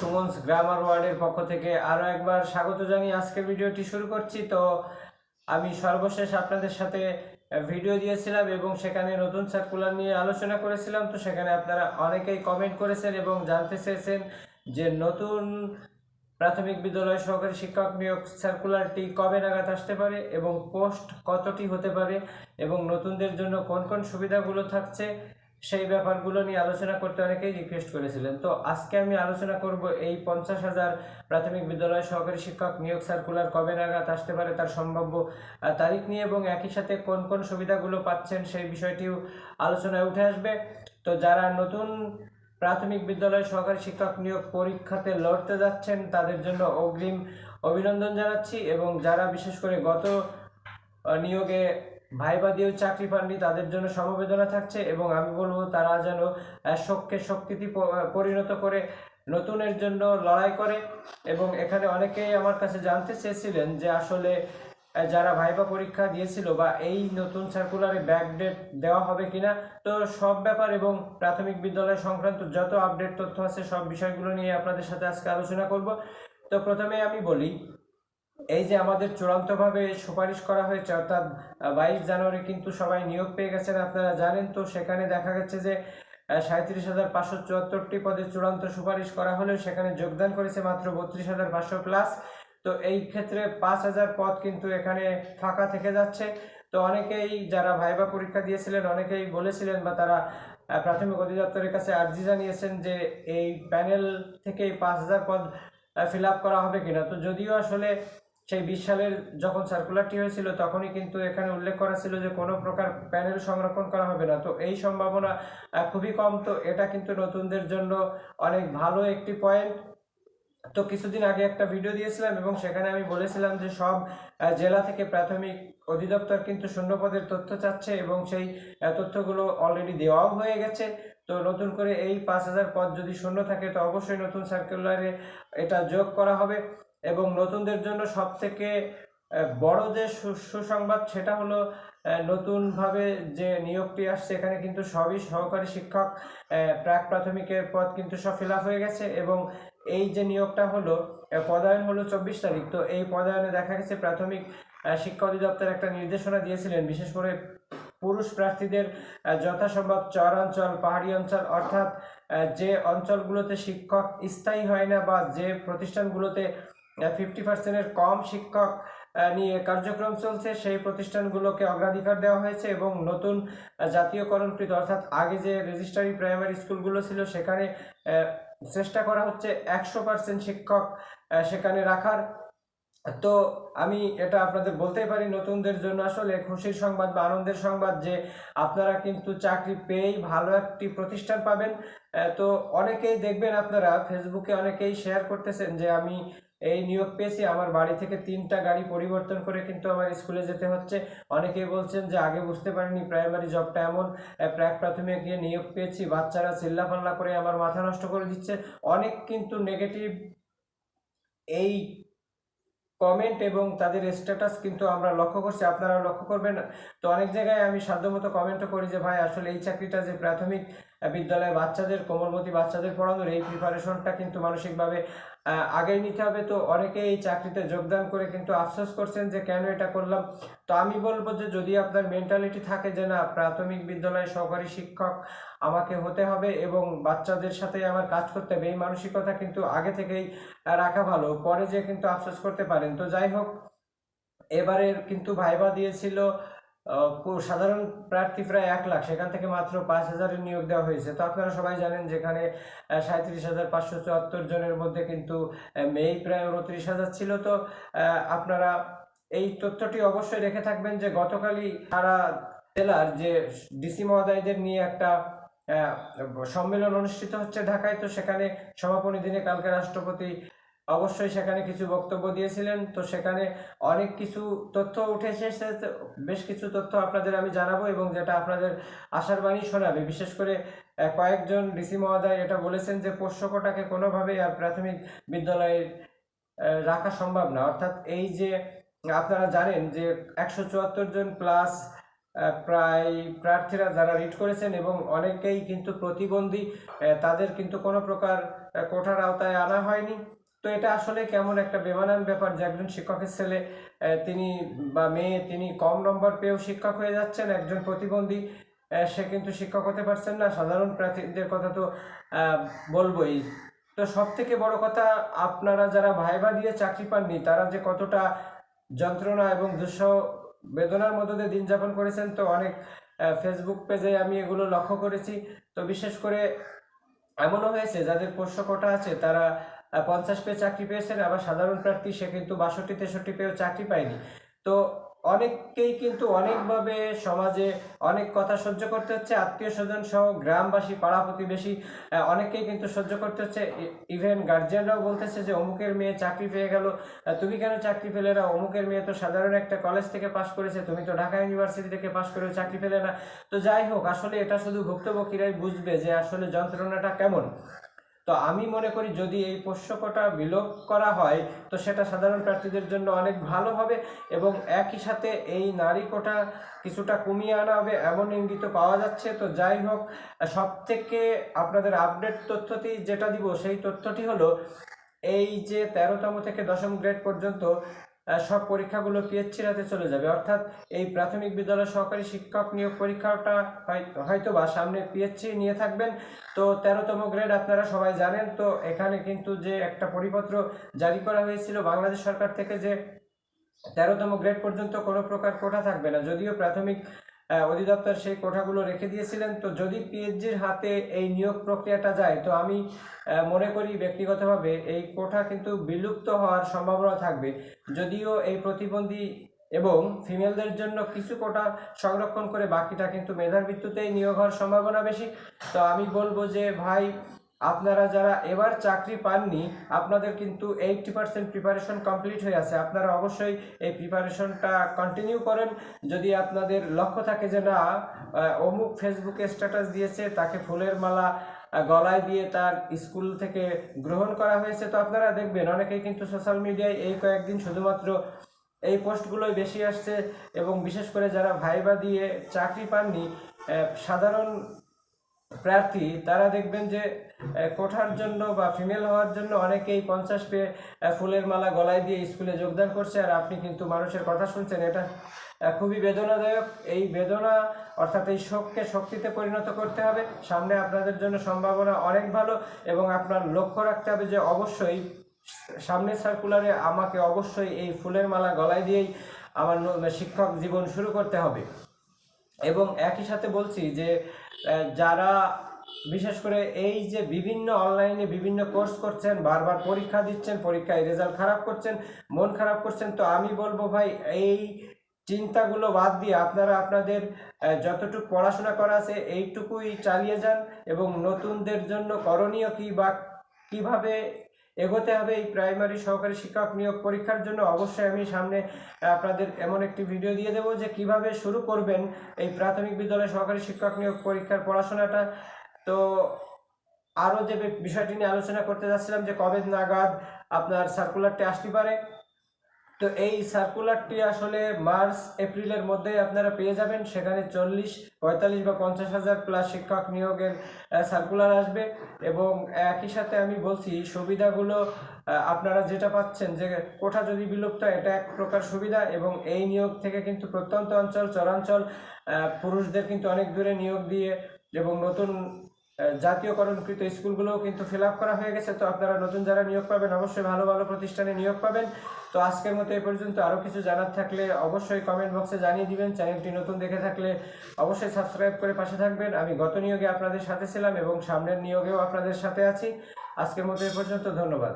সুমনস grammar ওয়ার্ডের পক্ষ থেকে আরও একবার স্বাগত জানিয়ে আজকের ভিডিওটি শুরু করছি। তো আমি সর্বশেষ আপনাদের সাথে ভিডিও দিয়েছিলাম এবং সেখানে নতুন সার্কুলার নিয়ে আলোচনা করেছিলাম। তো সেখানে আপনারা অনেকেই কমেন্ট করেছেন এবং জানতে চেয়েছেন যে নতুন প্রাথমিক বিদ্যালয় সহকারী শিক্ষক নিয়োগ সার্কুলারটি কবে নাগাদ আসতে পারে এবং পোস্ট কতটি হতে পারে এবং নতুনদের জন্য কোন কোন সুবিধাগুলো থাকছে সেই ব্যাপারগুলো নিয়ে আলোচনা করতে অনেকেই রিকোয়েস্ট করেছিলেন। তো আজকে আমি আলোচনা করব এই পঞ্চাশ হাজার প্রাথমিক বিদ্যালয় সহকারী শিক্ষক নিয়োগ সার্কুলার কবে নাগাদ আসতে পারে তার সম্ভাব্য তারিখ নিয়ে এবং একই সাথে কোন কোন সুবিধাগুলো পাচ্ছেন সেই বিষয়টিও আলোচনায় উঠে আসবে। তো যারা নতুন প্রাথমিক বিদ্যালয় সহকারী শিক্ষক নিয়োগ পরীক্ষাতে লড়তে যাচ্ছেন তাদের জন্য অগ্রিম অভিনন্দন জানাচ্ছি এবং যারা বিশেষ করে গত নিয়োগে ভাইবা দিয়েও চাকরি পাননি, তাদের জন্য সমবেদনা থাকছে এবং আমি বলব তারা যেন শোককে শক্তিতে পরিণত করে নতুনের জন্য লড়াই করে এবং এখানে অনেকেই আমার কাছে জানতে চেয়েছিলেন যে আসলে যারা ভাইবা পরীক্ষা দিয়েছিল বা এই নতুন সার্কুলারে ব্যাকডেট দেওয়া হবে কিনা, তো সব ব্যাপার এবং প্রাথমিক বিদ্যালয় সংক্রান্ত যত আপডেট তথ্য আছে সব বিষয়গুলো নিয়ে আপনাদের সাথে আজকে আলোচনা করব। তো প্রথমে আমি বলি এই যে আমাদের চূড়ান্তভাবে সুপারিশ করা হয়েছে, অর্থাৎ বাইশ জানুয়ারি কিন্তু সবাই নিয়োগ পেয়ে গেছেন, আপনারা জানেন তো, সেখানে দেখা গেছে যে সাঁত্রিশ হাজার পাঁচশো চুয়াত্তরটি পদে চূড়ান্ত সুপারিশ করা হলেও সেখানে যোগদান করেছে মাত্র বত্রিশ হাজার পাঁচশো প্লাস। তো এই ক্ষেত্রে পাঁচ হাজার পদ কিন্তু এখানে ফাঁকা থেকে যাচ্ছে। তো অনেকেই যারা ভাইবা পরীক্ষা দিয়েছিলেন, অনেকেই বলেছিলেন বা তারা প্রাথমিক অধিদপ্তরের কাছে আর্জি জানিয়েছেন যে এই প্যানেল থেকে পাঁচ হাজার পদ ফিল আপ করা হবে কিনা। তো যদিও আসলে সেই বিশ সালের যখন সার্কুলারটি হয়েছিল, তখনই কিন্তু এখানে উল্লেখ করা ছিল যে কোনো প্রকার প্যানেল সংরক্ষণ করা হবে না। তো এই সম্ভাবনা খুবই কম। তো এটা কিন্তু নতুনদের জন্য অনেক ভালো একটি পয়েন্ট তো কিছুদিন আগে একটা ভিডিও দিয়েছিলাম এবং সেখানে আমি বলেছিলাম যে সব জেলা থেকে প্রাথমিক অধিদপ্তর কিন্তু শূন্যপদের তথ্য চাচ্ছে এবং সেই তথ্যগুলো অলরেডি দেওয়াও হয়ে গেছে। তো নতুন করে এই পাঁচ হাজার পদ যদি শূন্য থাকে, তো অবশ্যই নতুন সার্কুলারে এটা যোগ করা হবে। এবং নতুনদের জন্য সব থেকে বড় যে সুসংবাদ সেটা হলো নতুনভাবে যে নিয়োগটি আসছে, এখানে কিন্তু সবই সহকারী শিক্ষক প্রাক প্রাথমিকের পদ কিন্তু সব ফিল হয়ে গেছে এবং এই যে নিয়োগটা হলো পদায়ন হলো চব্বিশ তারিখ। তো এই পদায়নে দেখা গেছে প্রাথমিক শিক্ষা অধিদপ্তর একটা নির্দেশনা দিয়েছিলেন, বিশেষ করে পুরুষ প্রার্থীদের যথাসম্ভব চর অঞ্চল, পাহাড়ি অঞ্চল, অর্থাৎ যে অঞ্চলগুলোতে শিক্ষক স্থায়ী হয় না বা যে প্রতিষ্ঠানগুলোতে ফিফটি পার্সেন্টের কম শিক্ষক নিয়ে কার্যক্রম চলছে। সেই প্রতিষ্ঠানগুলোকে অগ্রাধিকার দেওয়া হয়েছে এবং নতুন জাতীয়করণকৃত অর্থাৎ আগে যে রেজিস্ট্রারি প্রাইমারি স্কুলগুলো ছিল, সেখানে চেষ্টা করা হচ্ছে একশো পার্সেন্ট শিক্ষক সেখানে রাখার। তো আমি এটা আপনাদের বলতেই পারি, নতুনদের জন্য আসলে খুশির সংবাদ বা আনন্দের সংবাদ যে আপনারা কিন্তু চাকরি পেয়েই ভালো একটি প্রতিষ্ঠান পাবেন। তো অনেকেই দেখবেন আপনারা ফেসবুকে অনেকেই শেয়ার করতেছেন যে আমি এই নিয়োগ পেয়েছি, আমার বাড়ি থেকে তিনটা গাড়ি পরিবর্তন করে কিন্তু আমার স্কুলে যেতে হচ্ছে। অনেকেই বলছেন যে আগে বুঝতে পারিনি, প্রাইমারি জবটা এমন প্রাক প্রাথমিক গিয়ে নিয়োগ পেয়েছি, বাচ্চারা চিল্লা চিল্লাপাল্লা করে আমার মাথা নষ্ট করে দিচ্ছে। অনেক কিন্তু নেগেটিভ এই কমেন্ট এবং তাদের স্ট্যাটাস কিন্তু আমরা লক্ষ্য করছি আপনারা লক্ষ্য করবেন। তো অনেক জায়গায় আমি সাধ্যমতো কমেন্টও করি যে, ভাই, আসলে এই চাকরিটা যে প্রাথমিক বিদ্যালয়ে বাচ্চাদের, কোমলমতি বাচ্চাদের পড়ানোর এই প্রিপারেশনটা কিন্তু মানসিকভাবে আগেই নিতে হবে। তো অনেকে এই চাকরিতে যোগদান করে কিন্তু আফসোস করছেন যে, কেন এটা করলাম? তো আমি বলব যে, যদি আপনার মেন্টালিটি থাকে যে, না, প্রাথমিক বিদ্যালয়ে সহকারী শিক্ষক আমাকে হতে হবে এবং বাচ্চাদের সাথে আমার কাজ করতে হবে, এই মানসিকতা কিন্তু আগে থেকেই রাখা ভালো। পরে যে কিন্তু আফসোস করতে পারেন। তো যাই হোক, এবারের কিন্তু ভাইবা দিয়েছিল সাধারণ প্রার্থী প্রায় এক লাখ, সেখান থেকে মাত্র পাঁচ হাজারের নিয়োগ দেওয়া হয়েছে। তো আপনারা সবাই জানেন যেখানে সাঁত্রিশ হাজার পাঁচশো চুয়াত্তর জনের মধ্যে কিন্তু মেই প্রায় উনত্রিশ হাজার ছিল। তো আপনারা এই তথ্যটি অবশ্যই রেখে থাকবেন যে গতকালই সারা জেলার যে ডিসি মহোদয়দের নিয়ে একটা সম্মেলন অনুষ্ঠিত হচ্ছে ঢাকায়। তো সেখানে সমাপনী দিনে কালকে রাষ্ট্রপতি অবশ্যই সেখানে কিছু বক্তব্য দিয়েছিলেন। তো সেখানে অনেক কিছু তথ্য উঠে এসেছে। বেশ কিছু তথ্য আপনাদের আমি জানাব এবং যেটা আপনাদের আশার বাণী শোনাবে। বিশেষ করে কয়েকজন ডিসি মহোদয় এটা বলেছেন যে পোষ্যকটাকে কোনোভাবেই আর প্রাথমিক বিদ্যালয়ে রাখা সম্ভব না। অর্থাৎ এই যে আপনারা জানেন যে একশো চুয়াত্তর জন প্লাস প্রায় প্রার্থীরা যারা রিট করেছেন এবং অনেকেই কিন্তু প্রতিবন্ধী তাদের কিন্তু কোনো প্রকার কোঠার আওতায় আনা হয়নি। তো এটা আসলে কেমন একটা বেমানান ব্যাপার যে একজন শিক্ষকের ছেলে তিনি বা মেয়ে, তিনি কম নম্বর পেয়েও শিক্ষক হয়ে যাচ্ছেন, একজন প্রতিবন্ধী সে কিন্তু শিক্ষক হতে পারছেন না। সাধারণ প্রার্থীদের কথা তো বলবোই। তো সব থেকে বড় কথা, আপনারা যারা ভাইবা দিয়ে চাকরি পাননি, তারা যে কতটা যন্ত্রণা এবং দুঃসহ বেদনার মধ্যে দিয়ে দিন যাপন করেছেন, তো অনেক ফেসবুক পেজে আমি এগুলো লক্ষ্য করেছি। তো বিশেষ করে এমনও হয়েছে, যাদের পোষ্য কোটা আছে, তারা পঞ্চাশ পেয়ে চাকরি পেয়েছেন, আবার সাধারণ প্রার্থী, সে কিন্তু বাষট্টি, তেষট্টি পেয়েও চাকরি পায়নি। তো অনেককেই কিন্তু অনেকভাবে সমাজে অনেক কথা সহ্য করতে হচ্ছে। আত্মীয় স্বজন সহ গ্রামবাসী, পাড়া প্রতিবেশী অনেককেই কিন্তু সহ্য করতে হচ্ছে। ইভেন গার্জিয়ানরাও বলতেছে যে, অমুকের মেয়ে চাকরি পেয়ে গেল তুমি কেন চাকরি পেলে না? অমুকের মেয়ে তো সাধারণ একটা কলেজ থেকে পাশ করেছে, তুমি তো ঢাকা ইউনিভার্সিটি থেকে পাশ করে চাকরি পেলে না। তো যাই হোক, আসলে এটা শুধু ভুক্তভোগীরাই বুঝবে যে, আসলে যন্ত্রণাটা কেমন। তো আমি মনে করি যদি এই পোষ্যকটা বিলোপ করা হয়, তো সেটা সাধারণ প্রার্থীদের জন্য অনেক ভালো হবে এবং একই সাথে এই নারী কোটা কিছুটা কমিয়ে আনা হবে এমন ইঙ্গিত পাওয়া যাচ্ছে। তো যাই হোক সব থেকে আপনাদের আপডেট তথ্যটি যেটা দিব সেই তথ্যটি হলো, এই যে তেরোতম থেকে দশম গ্রেড পর্যন্ত সব পরীক্ষাগুলো পিএইচসির রাতে চলে যাবে। অর্থাৎ এই প্রাথমিক বিদ্যালয় সহকারী শিক্ষক নিয়োগ পরীক্ষাটা হয়- হয়তো বা সামনে পিএইচসি নিয়ে থাকবেন। তো তেরোতম গ্রেড আপনারা সবাই জানেন, তো এখানে কিন্তু যে একটা পরিপত্র জারি করা হয়েছিল, বাংলাদেশ সরকার থেকে যে তেরোতম গ্রেড পর্যন্ত কোনো প্রকার কোটা থাকবে না। যদিও প্রাথমিক অধিদপ্তর সেই কোঠাগুলো রেখে দিয়েছিলেন। তো যদি পিএইচজির হাতে এই নিয়োগ প্রক্রিয়াটা যায়, তো আমি মনে করি ব্যক্তিগতভাবে এই কোঠা কিন্তু বিলুপ্ত হওয়ার সম্ভাবনা থাকবে। যদিও এই প্রতিবন্ধী এবং ফিমেলদের জন্য কিছু কোটা সংরক্ষণ করে বাকিটা কিন্তু মেধার ভিত্তিতেই নিয়োগ হওয়ার সম্ভাবনা বেশি। তো আমি বলব যে, ভাই আপনারা যারা এবার চাকরি পাননি, আপনাদের কিন্তু এইটটি পার্সেন্ট প্রিপারেশন কমপ্লিট হয়ে আছে। আপনারা অবশ্যই এই প্রিপারেশনটা কন্টিনিউ করেন। যদি আপনাদের লক্ষ্য থাকে যে না অমুক ফেসবুকে স্ট্যাটাস দিয়েছে, তাকে ফুলের মালা গলায় দিয়ে তার স্কুল থেকে গ্রহণ করা হয়েছে, তো আপনারা দেখবেন অনেকেই কিন্তু সোশ্যাল মিডিয়ায় এই কয়েকদিন শুধুমাত্র এই পোস্টগুলোই বেশি আসছে এবং বিশেষ করে যারা ভাইবা দিয়ে চাকরি পাননি সাধারণ প্রার্থী, তারা দেখবেন যে কোঠার জন্য বা ফিমেল হওয়ার জন্য অনেকেই পঞ্চাশ আহ, ফুলের মালা গলায় দিয়ে স্কুলে যোগদান করছে আর আপনি কিন্তু মানুষের কথা শুনছেন। এটা খুবই বেদনাদায়ক। এই বেদনা অর্থাৎ এই শোককে শক্তিতে পরিণত করতে হবে। সামনে আপনাদের জন্য সম্ভাবনা অনেক ভালো এবং আপনার লক্ষ্য রাখতে হবে যে অবশ্যই সামনের সার্কুলারে আমাকে অবশ্যই এই ফুলের মালা গলায় দিয়েই আমার শিক্ষক জীবন শুরু করতে হবে। এবং একই সাথে বলছি যে যারা বিশেষ করে এই যে বিভিন্ন অনলাইনে বিভিন্ন কোর্স করছেন, বারবার পরীক্ষা দিচ্ছেন, পরীক্ষায় রেজাল্ট খারাপ করছেন, মন খারাপ করছেন, তো আমি বলব ভাই, এই চিন্তাগুলো বাদ দিয়ে আপনারা আপনাদের যতটুকু পড়াশোনা করা আছে, এইটুকুই চালিয়ে যান এবং নতুনদের জন্য করণীয় কি বা কীভাবে এগোতে হবে এই প্রাইমারি সহকারী শিক্ষক নিয়োগ পরীক্ষার জন্য, অবশ্যই আমি সামনে আপনাদের এমন একটি ভিডিও দিয়ে দেবো যে কীভাবে শুরু করবেন এই প্রাথমিক বিদ্যালয় সহকারী শিক্ষক নিয়োগ পরীক্ষার পড়াশোনাটা। তো আরও যে বিষয়টি নিয়ে আলোচনা করতে যাচ্ছিলাম যে কবে নাগাদ আপনার সার্কুলারটি আসতে পারে, তো এই সার্কুলারটি আসলে মার্চ, এপ্রিলের মধ্যেই আপনারা পেয়ে যাবেন। সেখানে চল্লিশ, পঁয়তাল্লিশ বা পঞ্চাশ হাজার প্লাস শিক্ষক নিয়োগের সার্কুলার আসবে এবং একই সাথে আমি বলছি, সুবিধাগুলো আপনারা যেটা পাচ্ছেন যে কোঠা যদি বিলুপ্ত এটা এক প্রকার সুবিধা এবং এই নিয়োগ থেকে কিন্তু প্রত্যন্ত অঞ্চল, চরাঞ্চল পুরুষদের কিন্তু অনেক দূরে নিয়োগ দিয়ে এবং নতুন জাতীয়করণকৃত স্কুলগুলোও কিন্তু ফিল করা হয়ে গেছে। তো আপনারা নতুন যারা নিয়োগ পাবেন, অবশ্যই ভালো ভালো প্রতিষ্ঠানে নিয়োগ পাবেন। তো আজকের মতো এ পর্যন্ত। আরও কিছু জানার থাকলে অবশ্যই কমেন্ট বক্সে জানিয়ে দিবেন। চ্যানেলটি নতুন দেখে থাকলে অবশ্যই সাবস্ক্রাইব করে পাশে থাকবেন। আমি গত নিয়োগে আপনাদের সাথে ছিলাম এবং সামনের নিয়োগেও আপনাদের সাথে আছি। আজকের মতো এ পর্যন্ত। ধন্যবাদ।